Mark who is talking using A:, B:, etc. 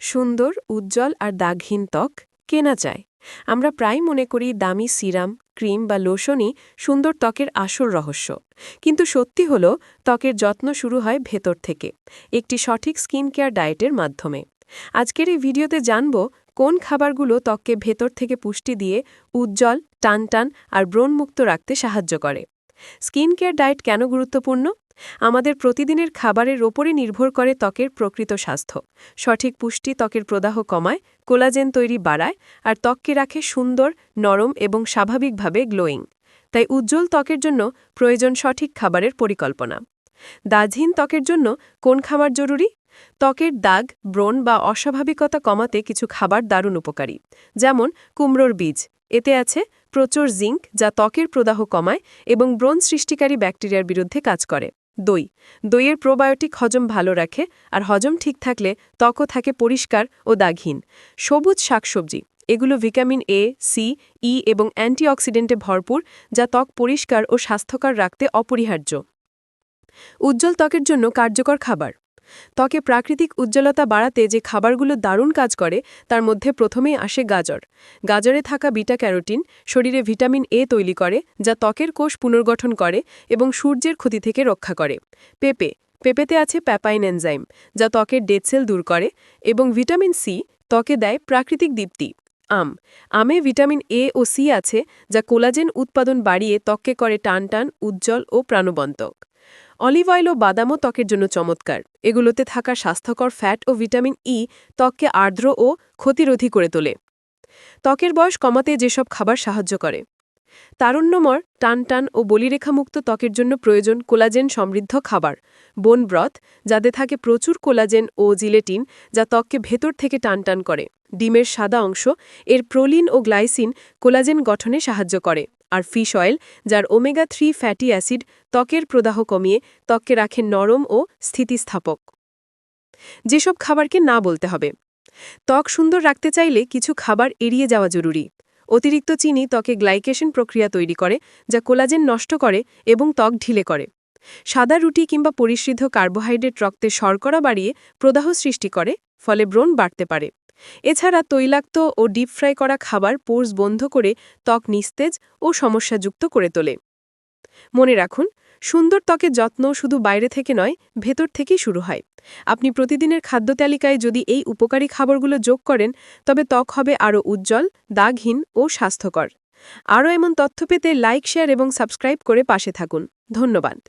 A: সুন্দর, উজ্জ্বল আর দাগহীন ত্বক কেনা চায় আমরা প্রায় মনে করি দামি সিরাম, ক্রিম বা লোশনই সুন্দর ত্বকের আসল রহস্য। কিন্তু সত্যি হল, ত্বকের যত্ন শুরু হয় ভেতর থেকে, একটি সঠিক স্কিন কেয়ার ডায়েটের মাধ্যমে। আজকের এই ভিডিওতে জানব, কোন খাবারগুলো ত্বককে ভেতর থেকে পুষ্টি দিয়ে উজ্জ্বল, টানটান আর ব্রণমুক্ত রাখতে সাহায্য করে। স্কিন কেয়ার ডায়েট কেন গুরুত্বপূর্ণ? আমাদের প্রতিদিনের খাবারের ওপরই নির্ভর করে ত্বকের প্রকৃত স্বাস্থ্য। সঠিক পুষ্টি ত্বকের প্রদাহ কমায়, কোলাজেন তৈরি বাড়ায়, আর ত্বককে রাখে সুন্দর, নরম এবং স্বাভাবিকভাবে গ্লোয়িং। তাই উজ্জ্বল ত্বকের জন্য প্রয়োজন সঠিক খাবারের পরিকল্পনা। দাজহীন ত্বকের জন্য কোন খাবার জরুরি? ত্বকের দাগ, ব্রণ বা অস্বাভাবিকতা কমাতে কিছু খাবার দারুণ উপকারী, যেমন কুমড়োর বীজ। এতে আছে প্রচুর জিঙ্ক যা ত্বকের প্রদাহ কমায় এবং ব্রণ সৃষ্টিকারী ব্যাকটেরিয়ার বিরুদ্ধে কাজ করে। দই। দইয়ের প্রোবায়োটিক হজম ভালো রাখে আর হজম ঠিক থাকলে ত্বকও থাকে পরিষ্কার ও দাগহীন। সবুজ শাকসবজি, এগুলো ভিটামিন এ সি ই এবং অ্যান্টিঅক্সিডেন্টে ভরপুর, যা ত্বক পরিষ্কার ও স্বাস্থ্যকর রাখতে অপরিহার্য। উজ্জ্বল ত্বকের জন্য কার্যকর খাবার। ত্বকে প্রাকৃতিক উজ্জ্বলতা বাড়াতে যে খাবারগুলো দারুণ কাজ করে, তার মধ্যে প্রথমেই আসে গাজর। গাজরে থাকা বিটা ক্যারোটিন শরীরে ভিটামিন এ তৈরি করে, যা ত্বকের কোষ পুনর্গঠন করে এবং সূর্যের ক্ষতি থেকে রক্ষা করে। পেঁপে পেঁপেতে আছে প্যাপাইন এনজাইম, যা ত্বকের ডেড সেল দূর করে এবং ভিটামিন সি ত্বকে দেয় প্রাকৃতিক দীপ্তি। আম আমে ভিটামিন এ ও সি আছে, যা কোলাজেন উৎপাদন বাড়িয়ে ত্বককে করে টান টান উজ্জ্বল ও প্রাণবন্তক অলিভ অয়েল ও বাদামও ত্বকের জন্য চমৎকার। এগুলোতে থাকা স্বাস্থ্যকর ফ্যাট ও ভিটামিন ই ত্বককে আর্দ্র ও ক্ষতিরোধী করে তোলে। ত্বকের বয়স কমাতে যেসব খাবার সাহায্য করে। তারুণ্যমর টানটান ও বলিরেখামুক্ত ত্বকের জন্য প্রয়োজন কোলাজেন সমৃদ্ধ খাবার, বন ব্রথ, যাতে থাকে প্রচুর কোলাজেন ও জিলেটিন যা ত্বককে ভেতর থেকে টানটান করে। ডিমের সাদা অংশ, এর প্রোলিন ও গ্লাইসিন কোলাজেন গঠনে সাহায্য করে। আর ফিশ অয়েল, যার ওমেগা থ্রি ফ্যাটি অ্যাসিড ত্বকের প্রদাহ কমিয়ে ত্বককে রাখে নরম ও স্থিতিস্থাপক। যেসব খাবারকে না বলতে হবে। ত্বক সুন্দর রাখতে চাইলে কিছু খাবার এড়িয়ে যাওয়া জরুরি। অতিরিক্ত চিনি ত্বকে গ্লাইকেশন প্রক্রিয়া তৈরি করে, যা কোলাজেন নষ্ট করে এবং ত্বক ঢিলে করে। সাদা রুটি কিংবা পরিশৃদ্ধ কার্বোহাইড্রেট রক্তে শর্করা বাড়িয়ে প্রদাহ সৃষ্টি করে, ফলে ব্রণ বাড়তে পারে। এছাড়া তৈলাক্ত ও ডিপ ফ্রাই করা খাবার পোর্স বন্ধ করে ত্বক নিস্তেজ ও সমস্যাযুক্ত করে তোলে। মনে রাখুন, সুন্দর ত্বকের যত্ন শুধু বাইরে থেকে নয়, ভেতর থেকেই শুরু হয়। আপনি প্রতিদিনের খাদ্য তালিকায় যদি এই উপকারী খাবারগুলো যোগ করেন, তবে ত্বক হবে আরও উজ্জ্বল, দাগহীন ও স্বাস্থ্যকর। আরও এমন তথ্য পেতে লাইক, শেয়ার এবং সাবস্ক্রাইব করে পাশে থাকুন। ধন্যবাদ।